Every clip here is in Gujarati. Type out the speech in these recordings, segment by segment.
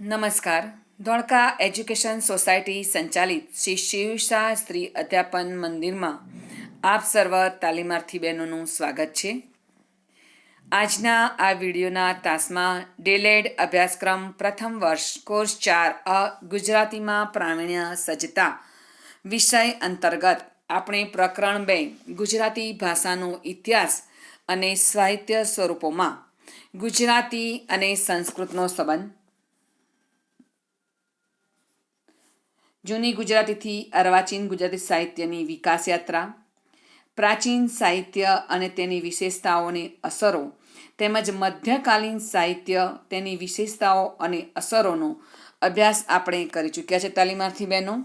નમસ્કાર. ધોળકા એજ્યુકેશન સોસાયટી સંચાલિત શ્રી શિવશાહ સ્ત્રી અધ્યાપન મંદિરમાં આપ સર્વ તાલીમાર્થી બહેનોનું સ્વાગત છે. આજના આ વિડીયોના તાસમાં ડેલેડ અભ્યાસક્રમ પ્રથમ વર્ષ કોર્સ ચાર અ ગુજરાતીમાં પ્રાવીણ્ય સજ્જતા વિષય અંતર્ગત આપણે પ્રકરણ બે ગુજરાતી ભાષાનો ઇતિહાસ અને સાહિત્ય સ્વરૂપોમાં ગુજરાતી અને સંસ્કૃતનો સંબંધ જૂની ગુજરાતીથી અર્વાચીન ગુજરાતી સાહિત્યની વિકાસ યાત્રા પ્રાચીન સાહિત્ય અને તેની વિશેષતાઓની અસરો, તેમજ મધ્યકાલીન સાહિત્ય, તેની વિશેષતાઓ અને અસરોનો અભ્યાસ આપણે કરી ચૂક્યા છે તાલીમાર્થી બહેનો.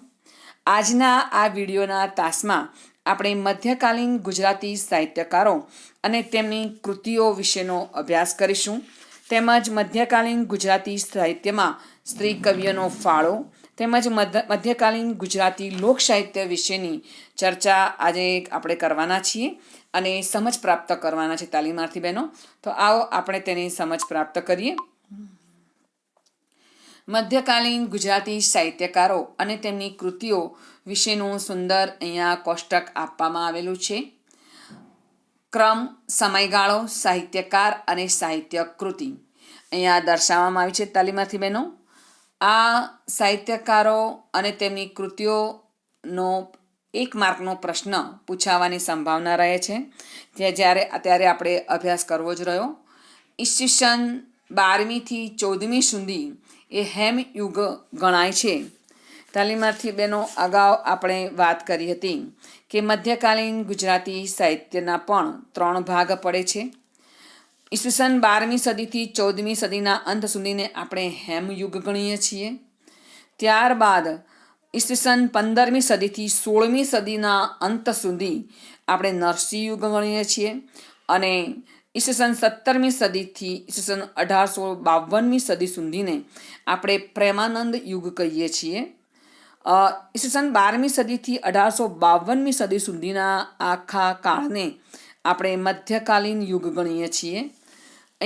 આજના આ વિડીયોના તાસમાં આપણે મધ્યકાલીન ગુજરાતી સાહિત્યકારો અને તેમની કૃતિઓ વિશેનો અભ્યાસ કરીશું. તેમજ મધ્યકાલીન ગુજરાતી સાહિત્યમાં સ્ત્રી કવિઓનો ફાળો તેમજ મધ્યકાલીન ગુજરાતી લોક સાહિત્ય વિશેની ચર્ચા આજે આપણે કરવાના છીએ અને સમજ પ્રાપ્ત કરવાના છે તાલીમાર્થી બહેનો. તો આવો આપણે તેની સમજ પ્રાપ્ત કરીએ. મધ્યકાલીન ગુજરાતી સાહિત્યકારો અને તેમની કૃતિઓ વિશેનું સુંદર અહીંયા કોષ્ટક આપવામાં આવેલું છે. ક્રમ, સમયગાળો, સાહિત્યકાર અને સાહિત્ય કૃતિ અહીંયા દર્શાવવામાં આવી છે તાલીમાર્થી બહેનો. આ સાહિત્યકારો અને તેમની કૃતિઓનો એક માર્કનો પ્રશ્ન પૂછાવાની સંભાવના રહે છે. જે જ્યારે, અત્યારે આપણે અભ્યાસ કરવો જ રહ્યો. ઈસવીસન બારમીથી ચૌદમી સુધી એ હેમ યુગ ગણાય છે. તાલીમાર્થી બેનો અગાઉ આપણે વાત કરી હતી કે મધ્યકાલીન ગુજરાતી સાહિત્યના પણ ત્રણ ભાગ પડે છે. ઈસવીસન બારમી સદીથી ચૌદમી સદીના અંત સુધીને આપણે હેમયુગ ગણીએ છીએ. ત્યારબાદ ઈસવીસન પંદરમી સદીથી સોળમી સદીના અંત સુધી આપણે નરસિંહ યુગ ગણીએ છીએ અને ઈસવીસન સત્તરમી સદીથી ઈસવીસન અઢારસો બાવનમી સદી સુધીને આપણે પ્રેમાનંદ યુગ કહીએ છીએ. ઈસવીસન બારમી સદીથી અઢારસો બાવનમી સદી સુધીના આખા કાળને આપણે મધ્યકાલીન યુગ ગણીએ છીએ.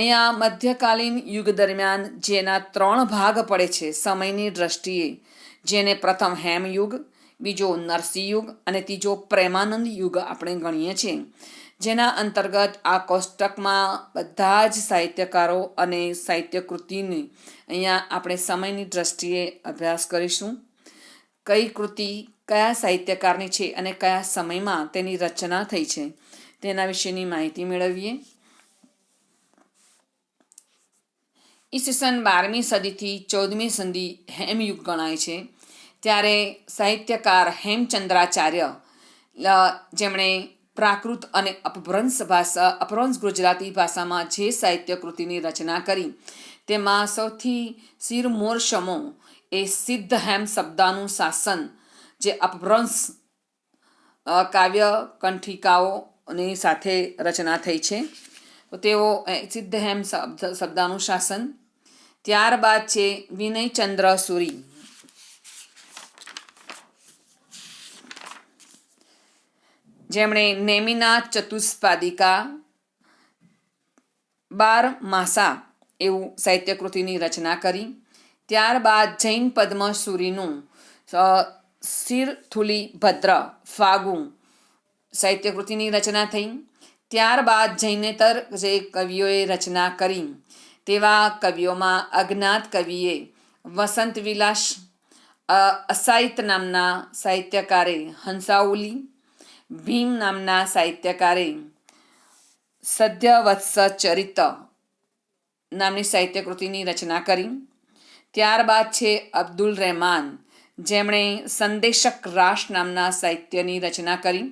અહીંયા મધ્યકાલીન યુગ દરમિયાન જેના ત્રણ ભાગ પડે છે સમયની દ્રષ્ટિએ. જેને પ્રથમ હેમયુગ, બીજો નરસિંહ યુગ અને ત્રીજો પ્રેમાનંદ યુગ આપણે ગણીએ છીએ. જેના અંતર્ગત આ કોષ્ટકમાં બધા જ સાહિત્યકારો અને સાહિત્ય કૃતિની અહીંયા આપણે સમયની દ્રષ્ટિએ અભ્યાસ કરીશું. કઈ કૃતિ કયા સાહિત્યકારની છે અને કયા સમયમાં તેની રચના થઈ છે તેના વિશેની માહિતી મેળવીએ. ઈસવીસન બારમી સદીથી ચૌદમી સદી હેમયુગ ગણાય છે. ત્યારે સાહિત્યકાર હેમચંદ્રાચાર્ય જેમણે પ્રાકૃત અને અપભ્રંશ ભાષા, અપભ્રંશ ગુજરાતી ભાષામાં જે સાહિત્ય કૃતિની રચના કરી, તેમાં સૌથી શિરમોરશમો એ સિદ્ધ હેમ શબ્દાનું શાસન, જે અપભ્રંશ કાવ્ય કંઠિકાઓની સાથે રચના થઈ છે. તેઓ સિદ્ધ હેમ શબ્દ, શબ્દાનું શાસન ત્યારબાદ છે વિનયચંદ્ર સુરી જેમણે નેમિના ચતુષ્પાદિકા, બાર માસા એવું સાહિત્યકૃતિની રચના કરી. ત્યારબાદ જૈન પદ્મસુરીનું શિરથુલી ભદ્ર, ફાગુ સાહિત્યકૃતિની રચના થઈ. ત્યારબાદ જૈનેતર જે કવિઓએ રચના કરી તેવા કવિઓમાં અજ્ઞાત કવિએ વસંત વિલાસ અસાહિત નામના સાહિત્યકારે હંસાઉલી, ભીમ નામના સાહિત્યકારે સદ્યવત્સ ચરિત નામની સાહિત્ય કૃતિની રચના કરી. ત્યારબાદ છે અબ્દુલ રહેમાન, જેમણે સંદેશક રાશ નામના સાહિત્યની રચના કરી.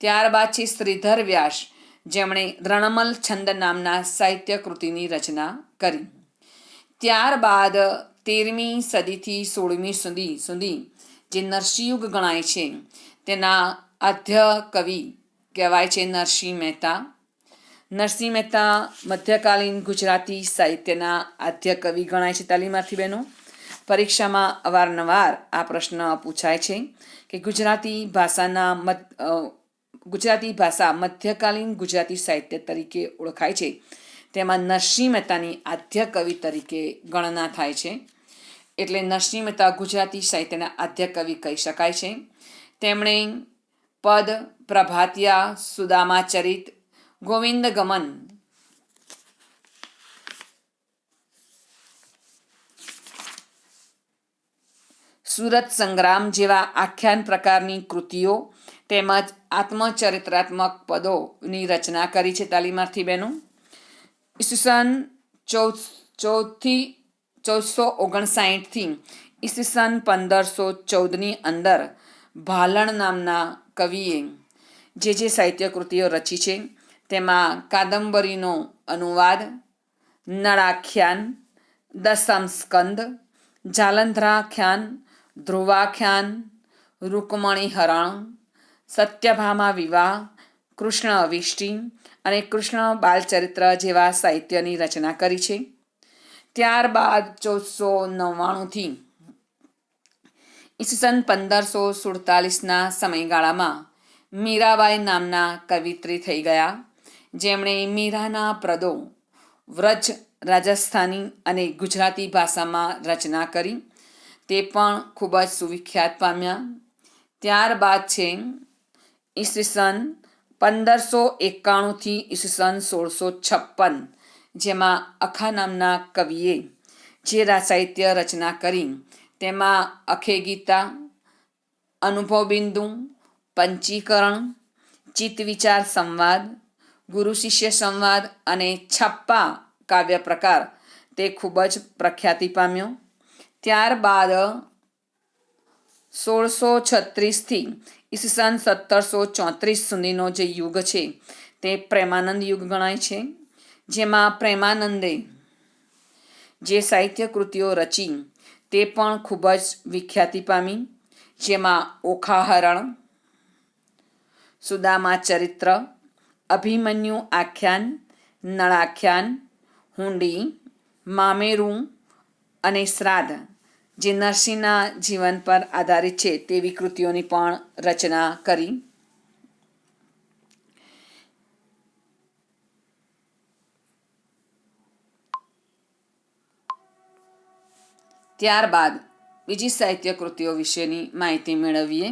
ત્યારબાદ છે શ્રીધર વ્યાસ જેમણે રણમલ છંદ નામના સાહિત્ય કૃતિની રચના કરી. ત્યારબાદ તેરમી સદીથી સોળમી સુધી સુધી જે નરસિંહયુગ ગણાય છે, તેના આદ્ય કવિ કહેવાય છે નરસિંહ મહેતા. નરસિંહ મહેતા મધ્યકાલીન ગુજરાતી સાહિત્યના આદ્ય કવિ ગણાય છે તાલીમાર્થી બહેનો. પરીક્ષામાં અવારનવાર આ પ્રશ્ન પૂછાય છે કે ગુજરાતી ભાષાના ગુજરાતી ભાષા મધ્યકાલીન ગુજરાતી સાહિત્ય તરીકે ઓળખાય છે. તેમાં નરસિંહ મહેતાની આદ્ય કવિ તરીકે ગણના થાય છે. એટલે નરસિંહ મહેતા ગુજરાતી સાહિત્યના આદ્ય કવિ કહી શકાય છે. તેમણે પદ પ્રભાતિયા, સુદામા ચરિત, ગોવિંદ ગમન સુરત સંગ્રામ જેવા આખ્યાન પ્રકારની કૃતિઓ તેમજ આત્મચરિત્રાત્મક પદોની રચના કરી છે તાલીમાર્થી બહેનો. ઈસવીસન ચૌદ, ચૌદથી ચૌદસો ઓગણસાઠથી ઈસવીસન પંદરસો ચૌદની અંદર ભાલણ નામના કવિએ જે જે સાહિત્ય કૃતિઓ રચી છે, તેમાં કાદંબરીનો અનુવાદ, નળાખ્યાન દસમ સ્કંદ જાલંધરાખ્યાન, ધ્રુવાખ્યાન રૂકમણી હરણ સત્યભામા વિવાહ, કૃષ્ણ અવિષ્ટિ અને કૃષ્ણ બાલચરિત્ર જેવા સાહિત્યની રચના કરી છે. ત્યારબાદ ચૌદસો નવ્વાણુંથી ઈસવીસન પંદરસો સુડતાલીસના સમયગાળામાં મીરાબાઈ નામના કવિત્રી થઈ ગયા. જેમણે મીરાના પ્રદો વ્રજ, રાજસ્થાની અને ગુજરાતી ભાષામાં રચના કરી. તે પણ ખૂબ જ સુવિખ્યાત પામ્યા. ત્યારબાદ છે ઈસવીસન પંદરસો એકાણુંથી ઈસવીસન સોળસો છપ્પન, જેમાં અખા નામના કવિએ જે સાહિત્ય રચના કરી, તેમાં અખે ગીતા અનુભવ બિંદુ પંચીકરણ ચિત્ત વિચાર સંવાદ, ગુરુ શિષ્ય સંવાદ અને છપ્પા કાવ્ય પ્રકાર તે ખૂબ જ પ્રખ્યાતિ પામ્યો. ત્યારબાદ સોળસો છત્રીસથી ઈસવીસન સત્તરસો ચોત્રીસ સુધીનો જે યુગ છે તે પ્રેમાનંદ યુગ ગણાય છે જેમાં પ્રેમાનંદે જે સાહિત્ય કૃતિઓ રચી તે પણ ખૂબ જ વિખ્યાતિ પામી જેમાં ઓખાહરણ સુદામા ચરિત્ર અભિમન્યુ આખ્યાન નળાખ્યાન હુંડી મામેરું અને શ્રાદ્ધ જે નરસિંહના જીવન પર આધારિત છે તેવી કૃતિઓની પણ રચના કરી. ત્યારબાદ બીજી સાહિત્ય કૃતિઓ વિશેની માહિતી મેળવીએ,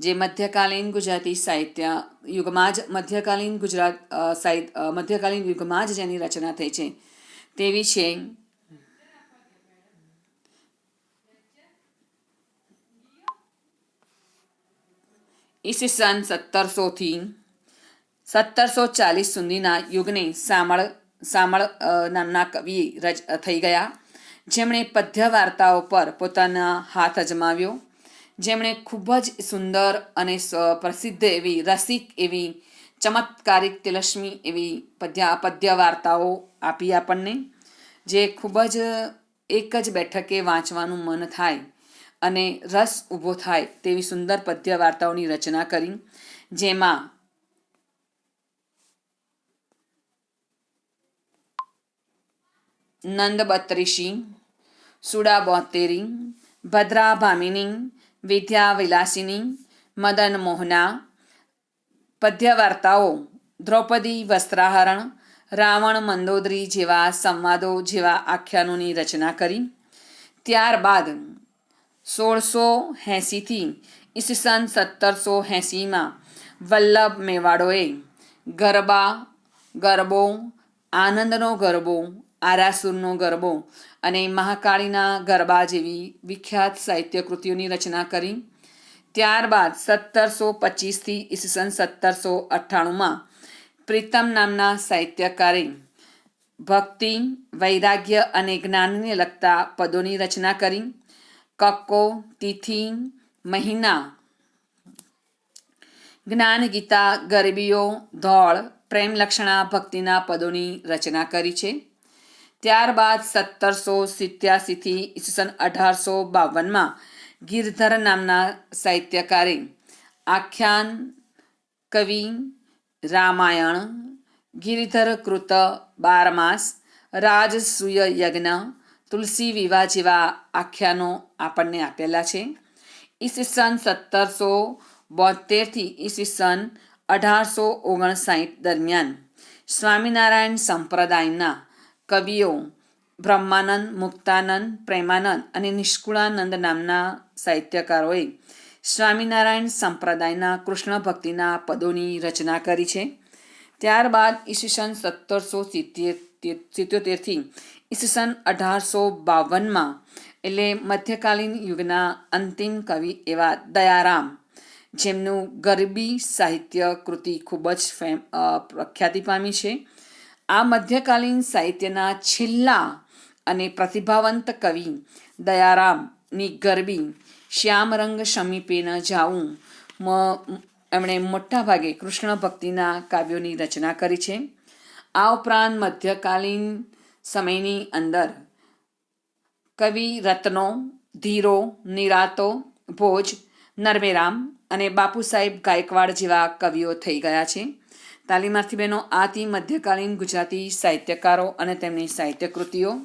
જે મધ્યકાલીન ગુજરાતી સાહિત્ય યુગમાં જ મધ્યકાલીન ગુજરાત સાહિત્ય મધ્યકાલીન યુગમાં જ જેની રચના થઈ છે. તેવી છે ઈસવીસન સત્તરસોથી સત્તરસો ચાલીસ સુધીના યુગને સામળ સામળ નામના કવિ રચ થઈ ગયા. જેમણે પદ્ય વાર્તાઓ પર પોતાના હાથ અજમાવ્યો. જેમણે ખૂબ જ સુંદર અને પ્રસિદ્ધ એવી રસિક એવી ચમત્કારિક તિલક્ષ્મી એવી પદ્ય પદ્ય વાર્તાઓ આપી આપણને, જે ખૂબ જ એક જ બેઠકે વાંચવાનું મન થાય. અને રસ ઊભો થાય તેવી સુંદર પદ્ય વાર્તાઓની રચના કરી, જેમાં નંદ બત્રીસી સુડા બોતેરી, ભદ્રા ભામિની, વિદ્યા વિલાસિની, મદન મોહના પદ્ય વાર્તાઓ દ્રૌપદી વસ્ત્રાહરણ, રાવણ મંદોદરી જેવા સંવાદો જેવા આખ્યાનોની રચના કરી. ત્યારબાદ સોળસો એંસીથી ઈસવીસન સત્તરસો એંસીમાં વલ્લભ મેવાડોએ ગરબા, ગરબો, આનંદનો ગરબો, આરાસુરનો ગરબો અને મહાકાળીના ગરબા જેવી વિખ્યાત સાહિત્ય કૃતિઓની રચના કરી. ત્યારબાદ સત્તરસો પચીસથી ઈસવીસન સત્તરસો અઠ્ઠાણુંમાં પ્રીતમ નામના સાહિત્યકારે ભક્તિ, વૈરાગ્ય અને જ્ઞાનને લગતા પદોની રચના કરી. કક્કો તિથિ, મહિના. જ્ઞાન, ગીતા, ગરબીઓ, ધોળ પ્રેમલક્ષણા ભક્તિના પદોની રચના કરી છે. ત્યારબાદ સત્તરસો સિત્યાસીથી ઈસવીસન અઢારસો બાવનમાં ગિરધર નામના સાહિત્યકારે આખ્યાન, કવિ, રામાયણ, ગિરિધર કૃત, બારમાસ, રાજસૂય યજ્ઞ, તુલસી વિવાહ જેવા આખ્યાનો આપણને આપેલા છે. ઈસવીસન સત્તરસો બોતેરથી ઈસવીસન અઢારસો ઓગણસાઠ દરમિયાન સ્વામિનારાયણ સંપ્રદાયના કવિઓ બ્રહ્માનંદ, મુક્તાનંદ, પ્રેમાનંદ અને નિષ્કુળાનંદ નામના સાહિત્યકારોએ સ્વામિનારાયણ સંપ્રદાયના કૃષ્ણ ભક્તિના પદોની રચના કરી છે. ત્યારબાદ ઈસવીસન સત્તરસો સિત્તેર સિત્યોતેરથી ઈસવીસન અઢારસો બાવનમાં એટલે મધ્યકાલીન યુગના અંતિમ કવિ એવા દયારામ, જેમનું ગરબી સાહિત્ય કૃતિ ખૂબ જ ફેમ પ્રખ્યાતિ પામી છે. આ મધ્યકાલીન સાહિત્યના છેલ્લા અને પ્રતિભાવંત કવિ દયારામની ગરબી શ્યામ રંગ સમીપે ન જાઉં એમણે મોટાભાગે કૃષ્ણ ભક્તિના કાવ્યોની રચના કરી છે. આ ઉપરાંત મધ્યકાલીન સમયની અંદર કવિ, રત્નો, ધીરો, નિરાતો, ભોજ, નરમેરામ અને બાપુ સાહેબ ગાયકવાડ જેવા કવિઓ થઈ ગયા છે. તાલીમાર્થી બહેનો આથી મધ્યકાલીન ગુજરાતી સાહિત્યકારો અને તેમની સાહિત્યકૃતિઓ.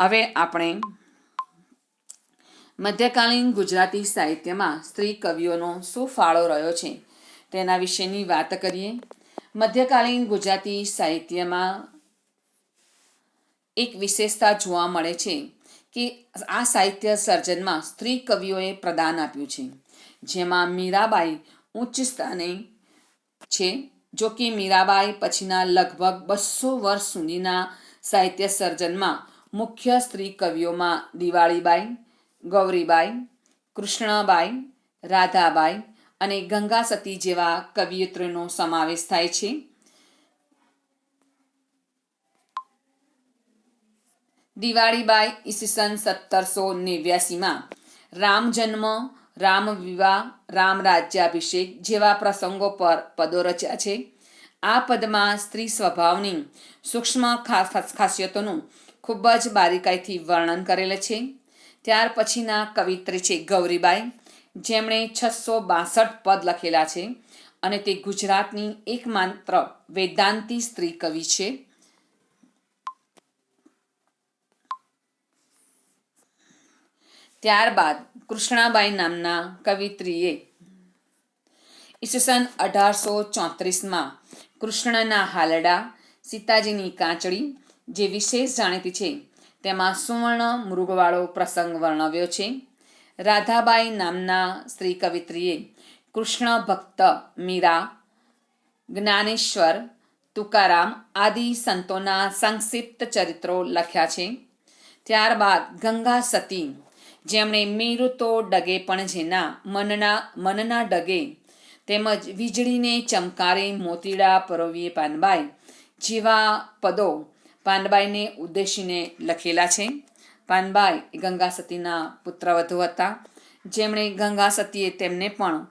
હવે આપણે મધ્યકાલીન ગુજરાતી સાહિત્યમાં સ્ત્રી કવિઓનો શું ફાળો રહ્યો છે તેના વિશેની વાત કરીએ. મધ્યકાલીન ગુજરાતી સાહિત્યમાં એક વિશેષતા જોવા મળે છે. કે આ સાહિત્ય સર્જનમાં સ્ત્રી કવિઓએ પ્રદાન આપ્યું છે. જેમાં મીરાબાઈ ઉચ્ચ સ્થાને છે, જો કે મીરાબાઈ પછીના લગભગ બસો વર્ષ સુધીના સાહિત્ય સર્જનમાં મુખ્ય સ્ત્રી કવિઓમાં દિવાળીબાઈ, ગૌરીબાઈ, કૃષ્ણબાઈ, રાધાબાઈ અને ગંગા સતી જેવા કવિયત્રીનો સમાવેશ થાય છે. દિવાળીબાઈ ઈસવીસન સત્તરસો નેવ્યાસીમાં રામ જન્મ, રામ વિવાહ, રામ રાજ્યાભિષેક જેવા પ્રસંગો પર પદો રચ્યા છે. આ પદમાં સ્ત્રી સ્વભાવની સૂક્ષ્મ ખાસ ખાસિયતોનું ખૂબ જ બારીકાઈથી વર્ણન કરેલ છે. ત્યાર પછીના કવિત્રી છે ગૌરીબાઈ. જેમણે છસો બાસઠ પદ લખેલા છે અને તે ગુજરાતની એકમાત્ર વેદાંતી સ્ત્રી કવિ છે. ત્યારબાદ કૃષ્ણાબાઈ નામના કવિત્રીએ ઈસવીસન અઢારસો ચોત્રીસમાં કૃષ્ણના હાલડા, સીતાજીની કાંચળી જે વિશેષ જાણીતી છે, તેમાં સુવર્ણ મૃગવાળો પ્રસંગ વર્ણવ્યો છે. રાધાબાઈ નામના સ્ત્રી કવિત્રીએ કૃષ્ણ ભક્ત મીરા, જ્ઞાનેશ્વર, તુકારામ આદિ સંતોના સંક્ષિપ્ત ચરિત્રો લખ્યા છે. ત્યારબાદ ગંગા સતી જેમણે મીર તો ડગે પણ જેના મનના મનના ડગે. તેમજ વીજળીને ચમકારે મોતીડા પરોવીએ પાનબાઈ. જેવા પદો પાનબાઈને ઉદ્દેશીને લખેલા છે. પાનબાઈ એ ગંગા સતીના પુત્રવધુ હતા. જેમણે ગંગા સતીએ તેમને પણ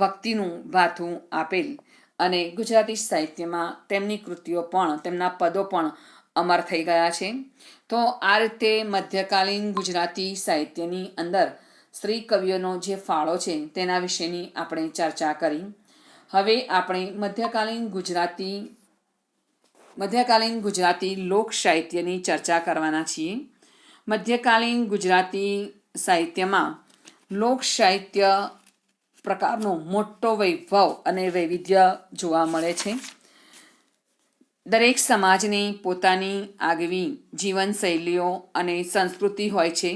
ભક્તિનું ભાથું આપેલ અને ગુજરાતી સાહિત્યમાં તેમની કૃતિઓ પણ, તેમના પદો પણ અમર થઈ ગયા છે. તો આ રીતે મધ્યકાલીન ગુજરાતી સાહિત્યની અંદર સ્ત્રી કવિઓનો જે ફાળો છે તેના વિશેની આપણે ચર્ચા કરી. હવે આપણે મધ્યકાલીન ગુજરાતી મધ્યકાલીન ગુજરાતી લોક સાહિત્યની ચર્ચા કરવાના છીએ. મધ્યકાલીન ગુજરાતી સાહિત્યમાં લોક સાહિત્ય પ્રકારનો મોટો વૈભવ અને વૈવિધ્ય જોવા મળે છે. દરેક સમાજની પોતાની આગવી જીવનશૈલીઓ અને સંસ્કૃતિ હોય છે.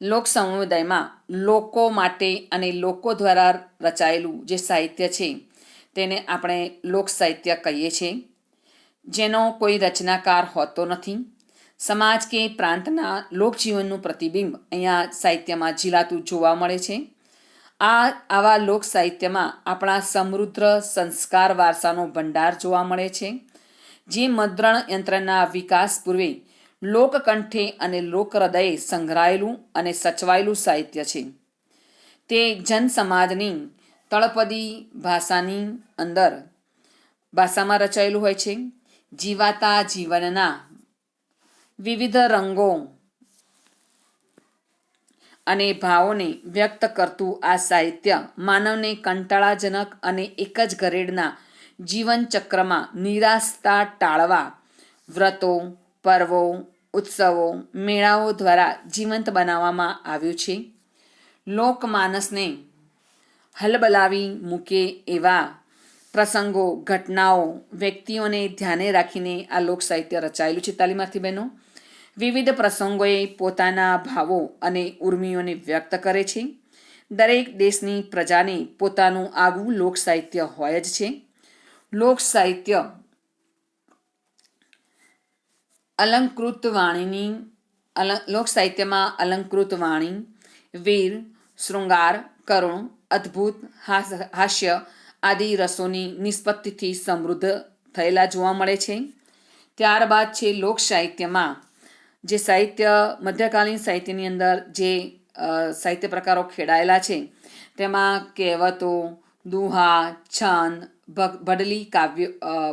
લોક સમુદાયમાં લોકો માટે અને લોકો દ્વારા રચાયેલું જે સાહિત્ય છે, તેને આપણે લોક સાહિત્ય કહીએ છીએ જેનો કોઈ રચનાકાર હોતો નથી. સમાજ કે પ્રાંતના લોકજીવનનું પ્રતિબિંબ અહીંયા સાહિત્યમાં ઝીલાતું જોવા મળે છે. આ આવા લોક સાહિત્યમાં આપણા સમૃદ્ધ સંસ્કાર વારસાનો ભંડાર જોવા મળે છે. જે મુદ્રણ યંત્રના વિકાસ પૂર્વે લોકકંઠે અને લોક સંઘરાયેલું અને સચવાયેલું સાહિત્ય છે. તે જન સમાજની તળપદી ભાષાની અંદર ભાષામાં રચાયેલું હોય છે. જીવાતા જીવનના વિવિધ રંગો અને ભાવોને વ્યક્ત કરતું આ સાહિત્ય માનવને કંટાળાજનક અને એક જ ઘરેડના જીવનચક્રમાં નિરાશતા ટાળવા, વ્રતો, પર્વો, ઉત્સવો, મેળાઓ દ્વારા જીવંત બનાવવામાં આવ્યું છે. લોકમાનસને હલબલાવી મૂકે એવા પ્રસંગો, ઘટનાઓ વ્યક્તિઓને ધ્યાને રાખીને આ લોક સાહિત્ય રચાયેલું છે. તાલીમાર્થી બહેનો વિવિધ પ્રસંગોએ પોતાના ભાવો અને ઉર્મિઓને વ્યક્ત કરે છે. દરેક દેશની પ્રજાને પોતાનું આગવું લોક સાહિત્ય હોય જ છે. લોક સાહિત્ય અલંકૃત વાણીની લોક સાહિત્યમાં અલંકૃત વાણી, વીર, શૃંગાર, કરુણ, અદ્ભુત, હાસ- હાસ્ય આદિ રસોની નિષ્પત્તિથી સમૃદ્ધ થયેલા જોવા મળે છે. ત્યારબાદ છે લોક સાહિત્યમાં જે સાહિત્ય, મધ્યકાલીન સાહિત્યની અંદર જે સાહિત્ય પ્રકારો ખેડાયેલા છે, તેમાં કહેવતો, દુહા, છંદ ભડલી કાવ્ય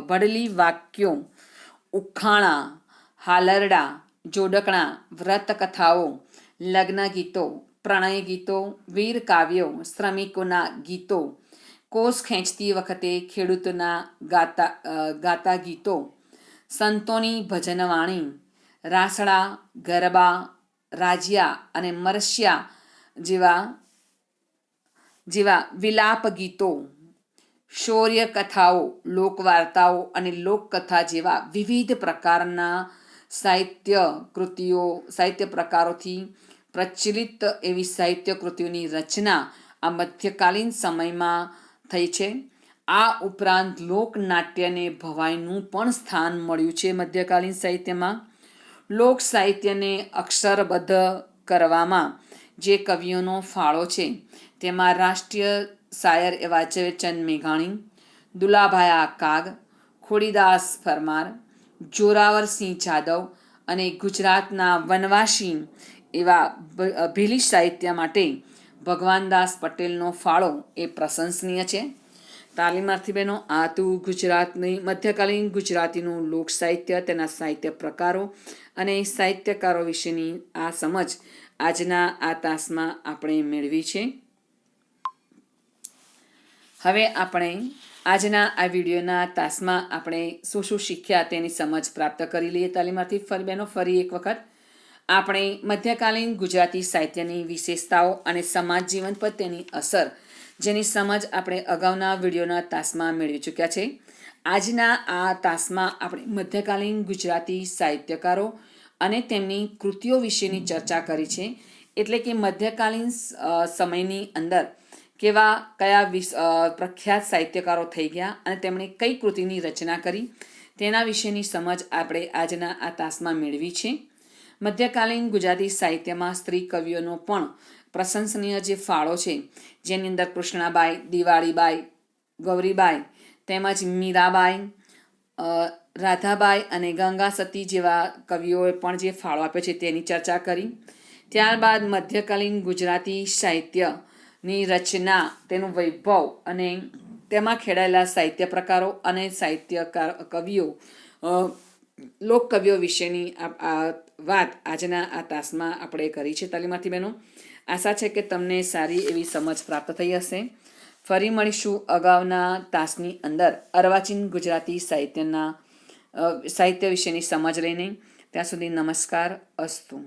ભડલી વાક્યો, ઉખાણા, હાલરડા, જોડકણા વ્રત કથાઓ લગ્ન ગીતો, પ્રણય ગીતો, વીર કાવ્યો, શ્રમિકોના ગીતો, કોષ ખેંચતી વખતે ખેડૂતોના ગાતા ગાતા ગીતો, સંતોની ભજનવાણી રાસડા, ગરબા, રાજિયા અને મરસિયા જેવા જેવા વિલાપ ગીતો શૌર્ય કથાઓ લોકવાર્તાઓ અને લોકકથા જેવા વિવિધ પ્રકારના સાહિત્ય કૃતિઓ, સાહિત્ય પ્રકારોથી પ્રચલિત એવી સાહિત્ય કૃતિઓની રચના આ મધ્યકાલીન સમયમાં થઈ છે. આ ઉપરાંત લોકનાટ્યને ભવાઈનું પણ સ્થાન મળ્યું છે મધ્યકાલીન સાહિત્યમાં. લોક સાહિત્યને અક્ષરબદ્ધ કરવામાં જે કવિઓનો ફાળો છે, તેમાં રાષ્ટ્રીય શાયર એવા ઝવેરચંદ મેઘાણી, દુલાભાઈ કાગ, ખોડીદાસ ફરમાર જોરાવરસિંહ જાદવ અને ગુજરાતના વનવાસી એવા ભીલી સાહિત્ય માટે ભગવાનદાસ પટેલનો ફાળો એ પ્રશંસનીય છે. તાલીમાર્થી બહેનો, આ હતું ગુજરાતની મધ્યકાલીન ગુજરાતીનું લોક સાહિત્ય તેના સાહિત્ય પ્રકારો અને સાહિત્યકારો વિશેની આ સમજ આજના આ તાસમાં આપણે મેળવી છે. હવે આપણે આજના આ વિડીયોના તાસમાં આપણે શું શું શીખ્યા તેની સમજ પ્રાપ્ત કરી લઈએ તાલીમાંથી ફરી બહેનો, ફરી એક વખત. આપણે મધ્યકાલીન ગુજરાતી સાહિત્યની વિશેષતાઓ અને સમાજ જીવન પર તેની અસર જેની સમજ આપણે અગાઉના વિડીયોના તાસમાં મેળવી ચૂક્યા છે. આજના આ તાસમાં આપણે મધ્યકાલીન ગુજરાતી સાહિત્યકારો અને તેમની કૃતિઓ વિશેની ચર્ચા કરી છે. એટલે કે મધ્યકાલીન સમયની અંદર કેવા, કયા પ્રખ્યાત સાહિત્યકારો થઈ ગયા અને તેમણે કઈ કૃતિની રચના કરી. તેના વિશેની સમજ આપણે આજના આ તાસમાં મેળવી છે. મધ્યકાલીન ગુજરાતી સાહિત્યમાં સ્ત્રી કવિઓનો પણ પ્રશંસનીય જે ફાળો છે, જેની અંદર કૃષ્ણાબાઈ, દિવાળીબાઈ, ગૌરીબાઈ તેમજ મીરાબાઈ રાધાબાઈ અને ગંગા સતી જેવા કવિઓએ પણ જે ફાળો આપ્યો છે તેની ચર્ચા કરી. ત્યારબાદ મધ્યકાલીન ગુજરાતી સાહિત્યની રચના, તેનું વૈભવ અને તેમાં ખેડાયેલા સાહિત્ય પ્રકારો અને સાહિત્યકાર કવિઓ લોકકવિઓ વિશેની વાત આજના આ તાસમાં આપણે કરી છે તાલીમાર્થી બહેનો. આશા છે કે તમને સારી એવી સમજ પ્રાપ્ત થઈ હશે. ફરી મળીશું અગાઉના તાસની અંદર અર્વાચીન ગુજરાતી સાહિત્યના સાહિત્ય વિશેની સમજ લઈને. ત્યાં સુધી નમસ્કાર, અસ્તુ.